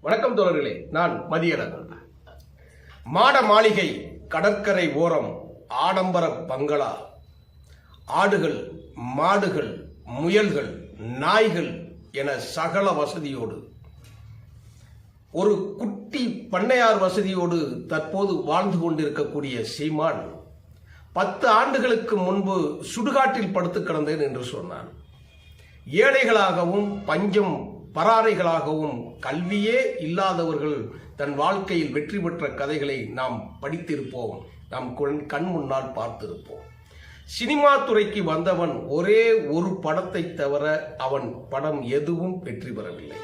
வணக்கம் தோழர்களே நான் மதியழகன். மாட மாளிகை கடற்கரை ஓரம் ஆடம்பர பங்களா. ஆடுகள் மாடுகள் முயல்கள் நாய்கள் என சகல வசதியோடு. ஒரு குட்டி பண்ணையார் வசதியோடு தற்போது வாழ்ந்து கொண்டிருக்கக்கூடிய சீமான் பத்து ஆண்டுகளுக்கு முன்பு சுடுகாட்டில் படுத்து கிடந்தேன் என்று சொன்னான். ஏழைகளாகவும் பஞ்சம் பராரைகளாகவும் கல்வியே இல்லாதவர்கள் தன் வாழ்க்கையில் வெற்றி பெற்ற கதைகளை நாம் படித்திருப்போம். நாம் கண் கண் முன்னால் பார்த்திருப்போம். சினிமா துறைக்கு வந்தவன் ஒரே ஒரு படத்தை தவிர அவன் படம் எதுவும் வெற்றி பெறவில்லை.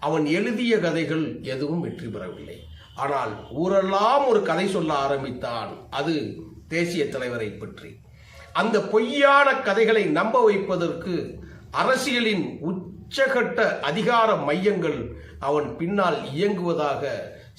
அவன் எழுதிய கதைகள் எதுவும் வெற்றி பெறவில்லை. ஆனால் ஊரெல்லாம் ஒரு கதை சொல்ல ஆரம்பித்தான். அது தேசிய தலைவரை பற்றி. அந்த பொய்யான கதைகளை நம்ப வைப்பதற்கு அரசியலின் உச்சகட்ட அதிகார மையங்கள் அவன் பின்னால் இயங்குவதாக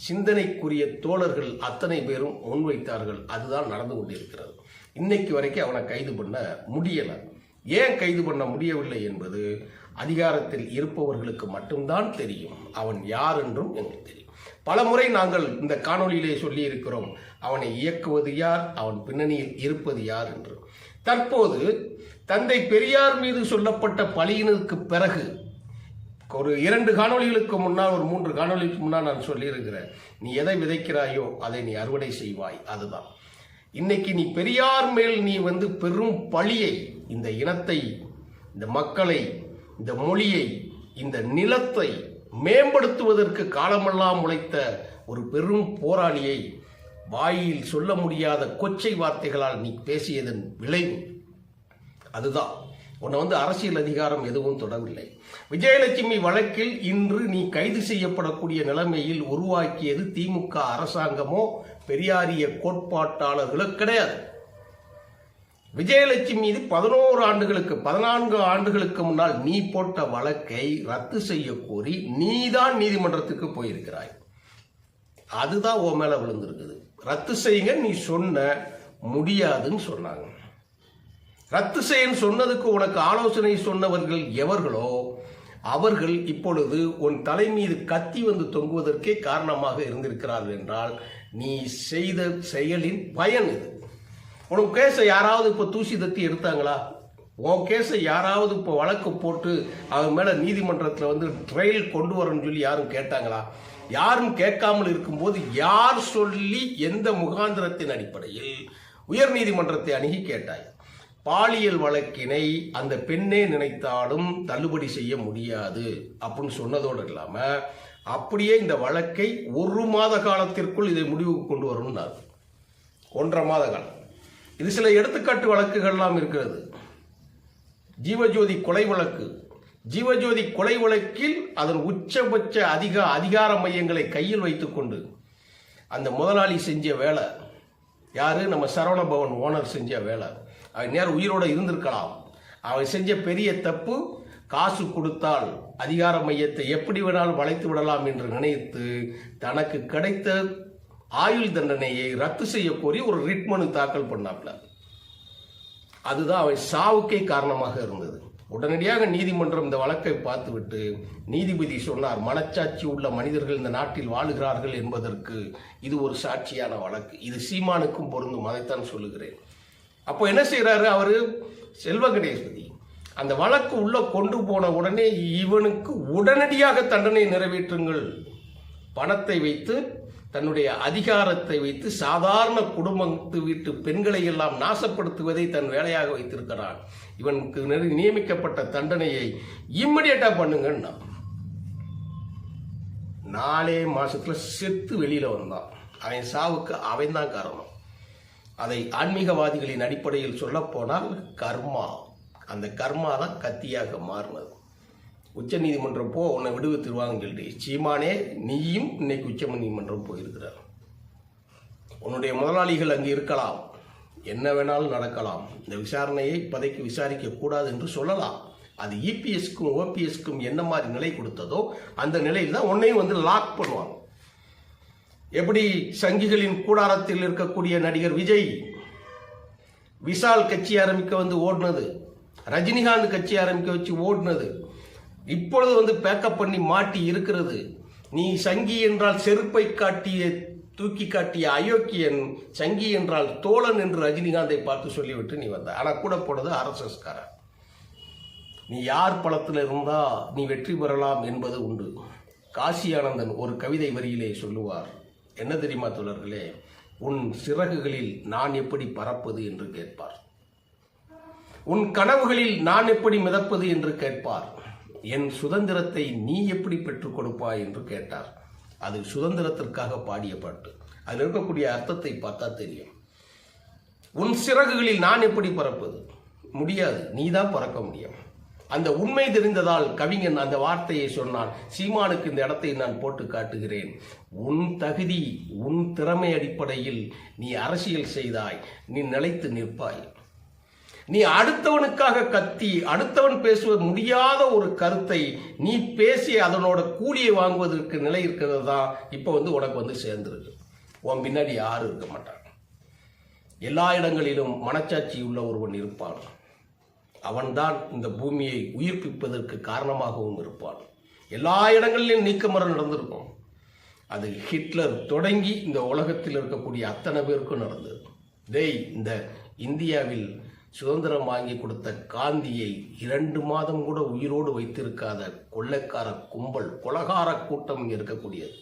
சிந்தனைக்குரிய தோழர்கள் அத்தனை பேரும் முன்வைத்தார்கள். அதுதான் நடந்து கொண்டிருக்கிறது. இன்னைக்கு வரைக்கும் அவனை கைது பண்ண முடியலை. ஏன் கைது பண்ண முடியவில்லை என்பது அதிகாரத்தில் இருப்பவர்களுக்கு மட்டும்தான் தெரியும். அவன் யார் என்றும் எங்களுக்கு தெரியும். பல முறை நாங்கள் இந்த காணொலியிலே சொல்லியிருக்கிறோம். அவனை இயக்குவது யார்? அவன் பின்னணியில் இருப்பது யார் என்று. தற்போது தந்தை பெரியார் மீது சொல்லப்பட்ட பழியினருக்கு பிறகு ஒரு இரண்டு காணொளிகளுக்கு முன்னால் ஒரு மூன்று காணொளிக்கு முன்னால் நான் சொல்லியிருக்கிறேன். நீ எதை விதைக்கிறாயோ அதை நீ அறுவடை செய்வாய். அதுதான். இன்னைக்கு நீ பெரியார் மேல் நீ வந்து பெரும் பழியை இந்த இனத்தை இந்த மக்களை இந்த மொழியை இந்த நிலத்தை மேம்படுத்துவதற்கு காலமெல்லாம் உழைத்த ஒரு பெரும் போராளியை வாயில் சொல்ல முடியாத கொச்சை வார்த்தைகளால் நீ பேசியதன் விளைவு. அதுதான். உன்னை வந்து அரசியல் அதிகாரம் எதுவும் தொடவில்லை. விஜயலட்சுமி வழக்கில் இன்று நீ கைது செய்யப்படக்கூடிய நிலைமையில் உருவாக்கியது திமுக அரசாங்கமோ பெரியாரிய கோட்பாட்டாளர்களோ கிடையாது. விஜயலட்சுமி மீது பதினோரு ஆண்டுகளுக்கு பதினான்கு ஆண்டுகளுக்கு முன்னால் நீ போட்ட வழக்கை ரத்து செய்ய கோரி நீதான் நீதிமன்றத்துக்கு போயிருக்கிறாய். அதுதான் உன் மேல விழுந்திருக்குது. ரத்து செய்யுங்க நீ சொன்ன முடியாதுன்னு சொன்னாங்க. ரத்து செய்யன்னு சொன்னதுக்கு உனக்கு ஆலோசனை சொன்னவர்கள் எவர்களோ அவர்கள் இப்பொழுது உன் தலை மீது கத்தி வந்து தொங்குவதற்கே காரணமாக இருந்திருக்கிறார்கள் என்றால் நீ செய்த செயலின் பயன் இது. உனக்கு கேஸை யாராவது இப்போ தூசி தட்டி எடுத்தாங்களா? உன் கேஸை யாராவது இப்போ வழக்கு போட்டு அவன் மேலே நீதிமன்றத்தில் வந்து ட்ரையல் கொண்டு வரணும்னு சொல்லி யாரும் கேட்டாங்களா? யாரும் கேட்காமல் இருக்கும்போது யார் சொல்லி எந்த முகாந்திரத்தின் அடிப்படையில் உயர் நீதிமன்றத்தை அணுகி கேட்டாய்? பாலியல் வழக்கினை அந்த பெண்ணே நினைத்தாலும் தள்ளுபடி செய்ய முடியாது அப்படின்னு சொன்னதோடு இல்லாமல் அப்படியே இந்த வழக்கை ஒரு மாத காலத்திற்குள் இதை முடிவுக்கு கொண்டு வரணும்னாரு ஒன்றரை மாத காலம். இது சில எடுத்துக்காட்டு வழக்குகள்லாம் இருக்கிறது. ஜீவஜோதி கொலை வழக்கு. ஜீவஜோதி கொலை வழக்கில் அதன் உச்சபட்ச அதிக அதிகார மையங்களை கையில் வைத்துக்கொண்டு அந்த முதலாளி செஞ்ச வேலை. யாரு? நம்ம சரவண பவன் ஓனர் செஞ்ச வேலை. அவன் நேரம் உயிரோட இருந்திருக்கலாம். அவன் செஞ்ச பெரிய தப்பு காசு கொடுத்தால் அதிகார மையத்தை எப்படி வேணாலும் வளைத்து விடலாம் என்று நினைத்து தனக்கு கிடைத்த ஆயுள் தண்டனையை ரத்து செய்ய கோரி ஒரு ரிட் மனு தாக்கல் பண்ணாப்ல. அதுதான் அவன் சாவுக்கே காரணமாக இருந்தது. உடனடியாக நீதிமன்றம் இந்த வழக்கை பார்த்துவிட்டு நீதிபதி சொன்னார் மனச்சாட்சி உள்ள மனிதர்கள் இந்த நாட்டில் வாழுகிறார்கள் என்பதற்கு இது ஒரு சாட்சியான வழக்கு. இது சீமானுக்கும் பொருந்தும் அதைத்தான் சொல்லுகிறேன். அப்போ என்ன செய்கிறாரு அவர்? செல்வ கணேஸ்வதி அந்த வழக்கு உள்ளே கொண்டு போன உடனே இவனுக்கு உடனடியாக தண்டனை நிறைவேற்றுங்கள். பணத்தை வைத்து தன்னுடைய அதிகாரத்தை வைத்து சாதாரண குடும்பத்து வீட்டு பெண்களை எல்லாம் நாசப்படுத்துவதை தன் வேலையாக வைத்திருக்கிறான். இவனுக்கு நெரு- நியமிக்கப்பட்ட தண்டனையை இம்மிடியட்டா பண்ணுங்கன்னா நாலே மாசத்துல செத்து வெளியில வந்தான். அவன் சாவுக்கு அவன் தான் காரணம். அதை ஆன்மீகவாதிகளின் அடிப்படையில் சொல்லப்போனால் கர்மா. அந்த கர்மா தான் கத்தியாக மாறினது. உச்ச நீதிமன்றம் போ உன்னை விடுவித்துருவாங்கன்னு சொல்லிட்டு சீமானே நீயும் இன்னைக்கு உச்ச நீதிமன்றம் போயிருக்கிறார். உன்னுடைய முதலாளிகள் அங்கு இருக்கலாம். என்ன வேணாலும் நடக்கலாம். இந்த விசாரணையை இப்போதைக்கு விசாரிக்க கூடாது என்று சொல்லலாம். அது இபிஎஸ்க்கும் ஓபிஎஸ்க்கும் என்ன மாதிரி நிலை கொடுத்ததோ அந்த நிலையில் தான் உன்னையும் வந்து லாக் பண்ணுவாங்க. எப்படி சங்கிகளின் கூடாரத்தில் இருக்கக்கூடிய நடிகர் விஜய் விஷால் கட்சி ஆரம்பிக்க வந்து ஓடினது ரஜினிகாந்த் கட்சி ஆரம்பிக்க வச்சு ஓடினது இப்பொழுது வந்து பேக்கப் பண்ணி மாட்டி இருக்கிறது நீ சங்கி என்றால் செருப்பை காட்டிய தூக்கி காட்டிய அயோக்கியன் சங்கி என்றால் தோழன் என்று ரஜினிகாந்தை பார்த்து சொல்லிவிட்டு நீ வந்த ஆனால் கூட போனது ஆர்எஸ்எஸ் நீ யார் பழத்தில் இருந்தால் நீ வெற்றி பெறலாம் என்பது உண்டு. காசி ஆனந்தன் ஒரு கவிதை வரியிலே சொல்லுவார் என்ன தெரியுமா தோழர்களே? உன் சிறகுகளில் நான் எப்படி பறப்பது என்று கேட்பார். உன் கனவுகளில் நான் எப்படி மிதப்பது என்று கேட்பார். என் சுதந்திரத்தை நீ எப்படி பெற்றுக் கொடுப்பாய் என்று கேட்டார். அது சுதந்திரத்திற்காக பாடிய பாட்டு. அதில் இருக்கக்கூடிய அர்த்தத்தை பார்த்தா தெரியும். உன் சிறகுகளில் நான் எப்படி பறப்பது? முடியாது. நீ தான் பறக்க முடியும். அந்த உண்மை தெரிந்ததால் கவிஞன் அந்த வார்த்தையை சொன்னான். சீமானுக்கு இந்த இடத்தை நான் போட்டு காட்டுகிறேன். உன் தகுதி உன் திறமை அடிப்படையில் நீ அரசியல் செய்தாய். நீ நிலைத்து நிற்பாய். நீ அடுத்தவனுக்காக கத்தி அடுத்தவன் பேசுவ முடியாத ஒரு கருத்தை நீ பேசி அதனோட கூலியை வாங்குவதற்கு நிலை இருக்கிறது தான் இப்போ வந்து உனக்கு வந்து சேர்ந்துருக்கு. உன் பின்னாடி யாரும் இருக்க மாட்டான் எல்லா இடங்களிலும் மனச்சாட்சி உள்ள ஒருவன் இருப்பான். அவன்தான் இந்த பூமியை உயிர்ப்பிப்பதற்கு காரணமாகவும் இருப்பான். எல்லா இடங்களிலும் நீக்கமரம் நடந்திருக்கும். அது ஹிட்லர் தொடங்கி இந்த உலகத்தில் இருக்கக்கூடிய அத்தனை பேருக்கும் நடந்தது டேய் இந்த இந்தியாவில் சுதந்திரம் வாங்கி கொடுத்த காந்தியை இரண்டு மாதம் கூட உயிரோடு வைத்திருக்காத கொள்ளைக்கார கும்பல் கொலகார கூட்டம் இங்கே இருக்கக்கூடியது.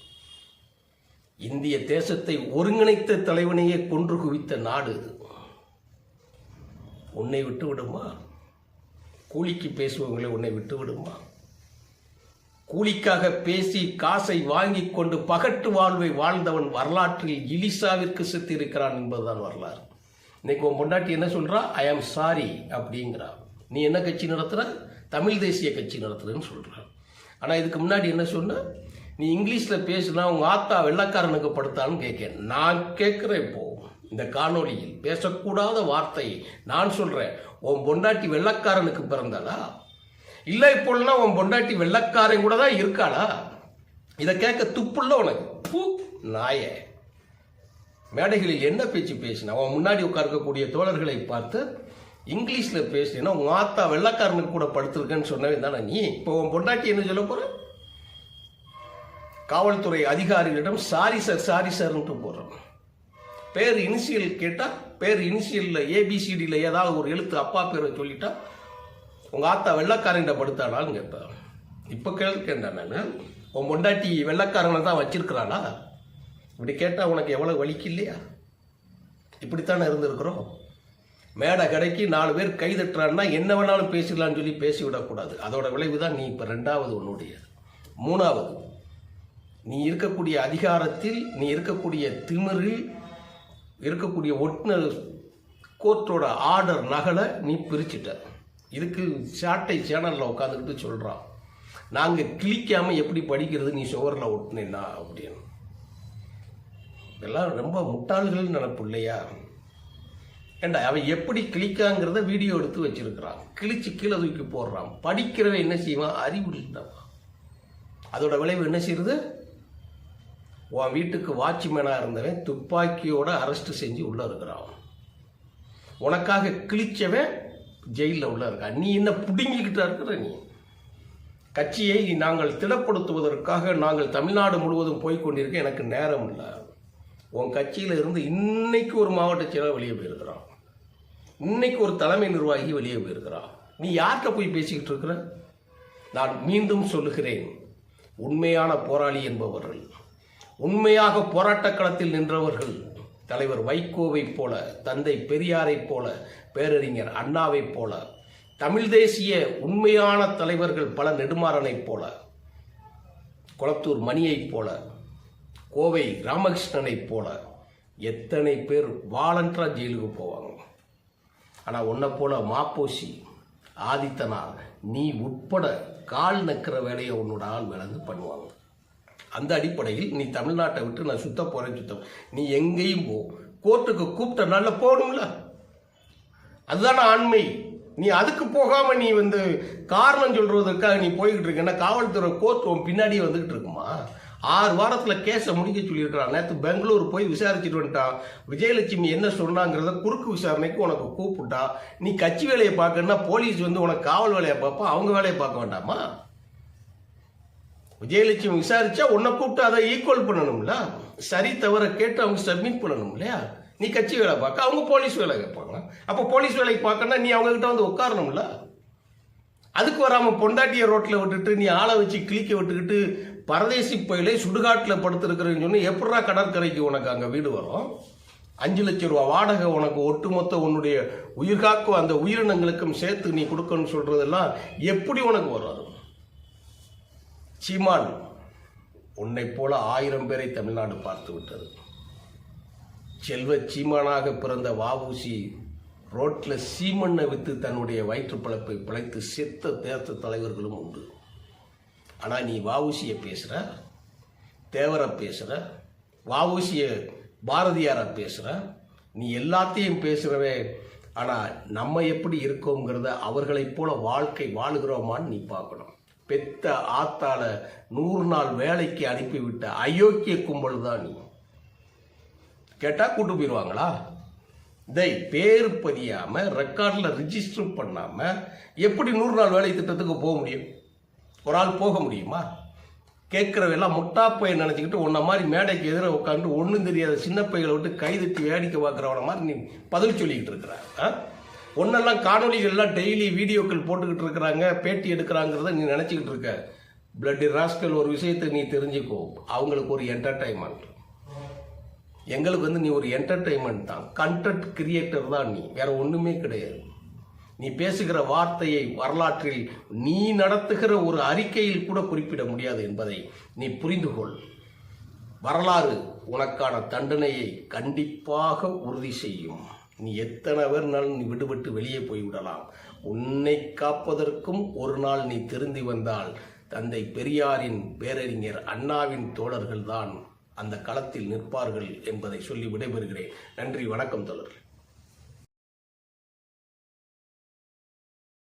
இந்திய தேசத்தை ஒருங்கிணைத்த தலைவனையே கொன்று குவித்த நாடு இது. உன்னை விட்டு விடுமா? கூலிக்கு பேசுபவர்களை உன்னை விட்டு விடுமா? கூலிக்காக பேசி காசை வாங்கி கொண்டு பகட்டு வாழ்வை வாழ்ந்தவன் வரலாற்றில் இலிசாவிற்கு செத்திருக்கிறான் என்பதுதான் வரலாறு. இன்னைக்கு உன் பொண்டாட்டி என்ன சொல்கிறா ஐ ஆம் சாரி அப்படிங்கிறா. நீ என்ன கட்சி நடத்துகிற தமிழ் தேசிய கட்சி நடத்துகிறேன்னு சொல்கிறான் ஆனால் இதுக்கு முன்னாடி என்ன சொன்ன? நீ இங்கிலீஷில் பேசுனா உங்கள் ஆத்தா வெள்ளக்காரனுக்கு படுத்தான்னு கேட்க நான் கேட்குறேன் இப்போ. இந்த காணொளியில் பேசக்கூடாத வார்த்தை நான் சொல்கிறேன் உன் பொண்டாட்டி வெள்ளக்காரனுக்கு பிறந்தாளா? இல்லை இப்போல்லாம் உன் பொண்டாட்டி வெள்ளக்காரன் கூட தான் இருக்காளா? இதை கேட்க துப்புள்ள உனக்கு. பூ நாயே. மேடைகளில் என்ன பேச்சு பேசினா அவன் முன்னாடி உட்கார்க்கக்கூடிய தோழர்களை பார்த்து இங்கிலீஷில் பேசினா உன் ஆத்தா வெள்ளக்காரனுக்கு கூட படுத்திருக்கேன்னு சொன்னவே தானே நீ? இப்போ உன் பொண்டாட்டி என்ன சொல்ல போகிற காவல்துறை அதிகாரிகளிடம் சாரி சார் சாரி சார்ன்ட்டு போடுறோம் பேர் இனிஷியல் கேட்டால் பேர் இனிஷியலில் ஏபிசிடியில் ஏதாவது ஒரு எழுத்து அப்பா பேரை சொல்லிட்டா உங்கள் ஆத்தா வெள்ளக்காரங்கிட்ட படுத்தாளான்னு கேட்பேன் இப்போ கேட்கேன்டா நான். உன் பொண்டாட்டி வெள்ளக்காரங்களை தான் வச்சிருக்கிறாளா? இப்படி கேட்டால் உனக்கு எவ்வளோ வலிக்கு இல்லையா? இப்படித்தானே இருந்திருக்கிறோம். மேடை கடைக்கு நாலு பேர் கை தட்டுறான்னா என்ன வேணாலும் பேசிடலான்னு சொல்லி பேசிவிடக்கூடாது அதோட விளைவு தான் நீ இப்போ ரெண்டாவது உன்னுடைய. மூணாவது நீ இருக்கக்கூடிய அதிகாரத்தில் நீ இருக்கக்கூடிய திமிரில் இருக்கக்கூடிய ஒட்டுநர் கோர்ட்டோட ஆர்டர் நகலை நீ பிரிச்சிட்ட. இதுக்கு சாட்டை சேனலில் உட்காந்துக்கிட்டு சொல்கிறான் நாங்கள் கிளிக்காமல் எப்படி படிக்கிறது நீ சுவரில் ஒட்டினேன்னா அப்படின்னு. இதெல்லாம் ரொம்ப முட்டாள்கள் நினப்பு இல்லையா? ஏண்டா அவன் எப்படி கிளிக்காங்கிறத வீடியோ எடுத்து வச்சிருக்கிறான். கிழிச்சு கீழே தூக்கி போடுறான். படிக்கிறவன் என்ன செய்வான்? அறிவு இல்லைவா அதோட விளைவு என்ன செய்யுது உன் வீட்டுக்கு வாட்ச்மேனாக இருந்தவன் துப்பாக்கியோட அரெஸ்ட் செஞ்சு உள்ளே இருக்கிறான். உனக்காக கிழிச்சவன் ஜெயிலில் உள்ளே இருக்கான். நீ என்ன பிடுங்கிக்கிட்டா இருக்கிற நீ? கட்சியை நாங்கள் திடப்படுத்துவதற்காக நாங்கள் தமிழ்நாடு முழுவதும் போய் கொண்டிருக்க எனக்கு நேரம் இல்லை. உன் கட்சியில் இருந்து இன்னைக்கு ஒரு மாவட்ட செயலாளர் வெளியே போயிருக்கிறான். இன்னைக்கு ஒரு தலைமை நிர்வாகி வெளியே போயிருக்கிறான். நீ யார்கிட்ட போய் பேசிக்கிட்டு இருக்கிற? நான் மீண்டும் சொல்லுகிறேன். உண்மையான போராளி என்பவர்கள். உண்மையாக போராட்டக் களத்தில் நின்றவர்கள் தலைவர் வைகோவைப் போல தந்தை பெரியாரைப் போல பேரறிஞர் அண்ணாவைப் போல தமிழ் தேசிய உண்மையான தலைவர்கள் பல நெடுமாறனைப் போல குளத்தூர் மணியைப் போல கோவை ராமகிருஷ்ணனைப் போல எத்தனை பேர் வாலண்டரா ஜெயிலுக்கு போவாங்க. ஆனால் உன்னை போல மாப்போசி ஆதித்தனா நீ உட்பட கால் நக்கிற வேலையை உன்னோட ஆள் விளந்து பண்ணுவாங்க. அந்த அடிப்படையில் நீ தமிழ்நாட்டை விட்டு நான் சுத்த போறேன் சுத்தம். நீ எங்கேயும் போ. கோர்ட்டுக்கு கூப்பிட்ட நாள்ல போகணும்ல. அதுதானே ஆண்மை. நீ அதுக்கு போகாமல் நீ வந்து காரணம் சொல்கிறதுக்காக நீ போய்கிட்டு இருக்கேன்னா காவல்துறை கோர்ட் உன் பின்னாடியே வந்துக்கிட்டு இருக்குமா? ஆறு வாரத்தில் கேஸை முடிக்க சொல்லியிருக்கிறான் நேற்று பெங்களூர் போய் விசாரிச்சுட்டு வந்துட்டான் விஜயலட்சுமி என்ன சொன்னாங்கிறத குறுக்கு விசாரணைக்கு உனக்கு கூப்பிட்டா. நீ கட்சி வேலையை பார்க்கணுன்னா போலீஸ் வந்து உனக்கு காவல் வேலையை பார்ப்பா. அவங்க வேலையை பார்க்க வேண்டாமா? விஜயலட்சுமி விசாரிச்சா உன்னை கூப்பிட்டு அதை ஈக்குவல் பண்ணணும்ல? சரி தவிர கேட்டு அவங்க சப்மிட் பண்ணணும் இல்லையா? நீ கட்சி வேலை பார்க்க அவங்க போலீஸ் வேலை கேட்பாங்க அப்போ போலீஸ் வேலைக்கு பார்க்கணும்னா நீ அவங்க கிட்ட வந்து உட்காரணும்ல? அதுக்கு வராம பொண்டாட்டிய ரோட்டில் விட்டுட்டு நீ ஆளை வச்சு கிளிக்க விட்டுக்கிட்டு பரதேசி பயிலை சுடுகாட்டில் படுத்திருக்கிறேன்னு சொன்னால் எப்படா கடற்கரைக்கு உனக்கு அங்கே வீடு வரும்? அஞ்சு லட்சம் ரூபா வாடகை உனக்கு ஒட்டுமொத்த உன்னுடைய உயிர்காக்கும் அந்த உயிரினங்களுக்கும் சேர்த்து நீ கொடுக்கணும்னு சொல்கிறதெல்லாம் எப்படி உனக்கு வரும் அது? சீமான் உன்னை போல ஆயிரம் பேரை தமிழ்நாடு பார்த்து விட்டது. செல்வ சீமானாக பிறந்த வாவூசி ரோட்டில் சீமண்ணை வித்து தன்னுடைய வயிற்றுப்பழப்பை பிழைத்து செத்த தேர்த்த தலைவர்களும் உண்டு. ஆனால் நீ வாவூசியை பேசுகிற தேவரை பேசுகிற வாவூசிய பாரதியாரை பேசுகிற நீ எல்லாத்தையும் பேசுகிறவே ஆனால் நம்ம எப்படி இருக்கோங்கிறத அவர்களைப் போல வாழ்க்கை வாழுகிறோமான்னு நீ பார்க்கணும். பெத்த ஆத்தால நூறு நாள் வேலைக்கு அனுப்பிவிட்ட அயோக்கிய கும்பல் தான் நீ. கேட்டால் கூட்டு போயிடுவாங்களா இதை பேர் பதியாம ரெக்கார்டில் ரிஜிஸ்டர் பண்ணாம எப்படி நூறு நாள் வேலை திட்டத்துக்கு போக முடியும்? ஒரு ஆள் போக முடியுமா? கேட்குறவெல்லாம் முட்டா பையன் நினச்சிக்கிட்டு உன்ன மாதிரி மேடைக்கு எதிர உட்காந்து ஒன்றும் தெரியாத சின்ன பையனை விட்டு கைதட்டி வேடிக்கை பார்க்குறவன மாதிரி நீ பதில் சொல்லிக்கிட்டு இருக்கிற ஆ? ஒன்னெல்லாம் காணொலிகள்லாம் டெய்லி வீடியோக்கள் போட்டுக்கிட்டு இருக்கிறாங்க பேட்டி எடுக்கிறாங்கிறத நீ நினச்சிக்கிட்டு இருக்க. பிளட் ராஸ்கல் ஒரு விஷயத்தை நீ தெரிஞ்சுக்கோ. அவங்களுக்கு ஒரு என்டர்டைன்மெண்ட் எங்களுக்கு வந்து நீ ஒரு என்டர்டைன்மெண்ட் தான். கண்டென்ட் கிரியேட்டர் தான் நீ. வேற ஒன்றுமே கிடையாது. நீ பேசுகிற வார்த்தையை வரலாற்றில் நீ நடத்துகிற ஒரு அறிக்கையில் கூட குறிப்பிட முடியாது என்பதை நீ புரிந்து கொள் வரலாறு உனக்கான தண்டனையை கண்டிப்பாக உறுதி செய்யும். நீ எத்தனை பேர்னாலும் நீ விடுபட்டு வெளியே போய்விடலாம் உன்னை காப்பதற்கும் ஒரு நாள் நீ திருந்தி வந்தால் தந்தை பெரியாரின் பேரறிஞர் அண்ணாவின் தோழர்கள்தான் அந்த களத்தில் நிற்பார்கள் என்பதை சொல்லி விடைபெறுகிறேன். நன்றி வணக்கம் தோழர்கள்.